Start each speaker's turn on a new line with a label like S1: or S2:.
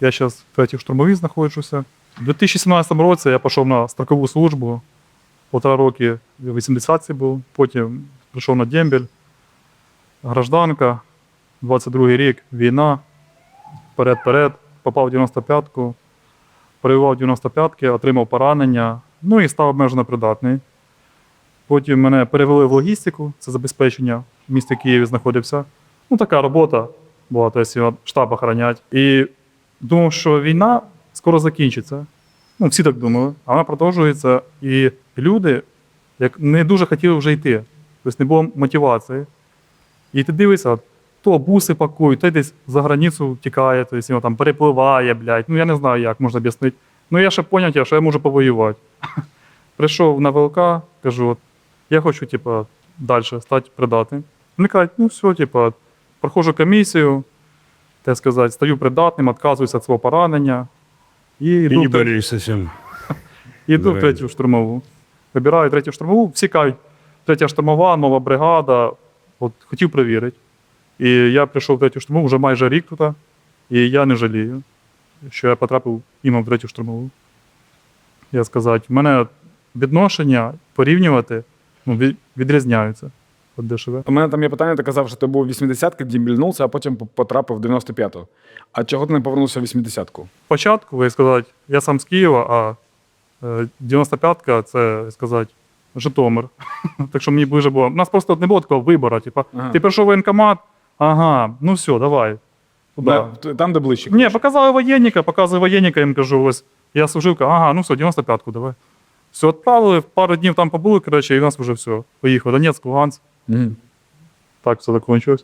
S1: Я зараз в третій штурмовій знаходжуся. У 2017 році я пішов на строкову службу. Полтора роки в 80-ці був, потім прийшов на дембель, гражданка, 22-й рік, війна, вперед-перед, попав в 95-ку, перевивав 95-ки, отримав поранення, ну і став обмежено придатний. Потім мене перевели в логістику, це забезпечення в місті Києві знаходився. Ну, така робота була, тобто штаб охоронять. І думав, що війна скоро закінчиться. Ну, всі так думали, а вона продовжується. І люди як не дуже хотіли вже йти. Тобто не було мотивації. І ти дивишся, то буси пакують, то десь за границю тікає, тобто його там перепливає, блядь. Ну я не знаю, як можна об'яснити. Ну я ще поняття, що я можу повоювати. Прийшов на ВЛК, кажу, от, я хочу, типу, далі стати придатним. Вони кажуть, ну все, типу, проходжу комісію, так сказати, стаю придатним, відказуюся від свого поранення. І
S2: И
S1: йду,
S2: не
S1: в третю-
S2: с
S1: йду в третю штурмову. Вибираю третю штурмову, всі кажуть, третя штурмова, нова бригада. От хотів перевірити. І я прийшов в третю штурмову вже майже рік тут, і я не жалію, що я потрапив іменно в третю штурмову. Я сказати, в мене відношення порівнювати ну, від- відрізняються від ДШВ.
S3: У мене там є питання, ти казав, що ти був 80-ки, дімбільнувся, а потім потрапив в 95-ту. А чого ти не повернувся в 80-ку?
S1: Спочатку, ви сказати, я сам з Києва, а е, 95-ка це як сказати, Житомир. так що мені ближе було. У нас просто не було такого вибору. Типа,
S3: Ага.
S1: ти прийшов в воєнкомат, ага, ну все, давай. Туди.
S3: Да, Там, де ближче.
S1: Ні, показали воєнника, показую воєнника, я їм кажу, ось я служив, кажу, ага, ну все, 95-ку, давай. Все, відправили, пару днів там побули, коротше, і в нас вже все. Поїхав. Донецьк, Луганськ.
S3: Мгм.
S1: Так все закінчилось.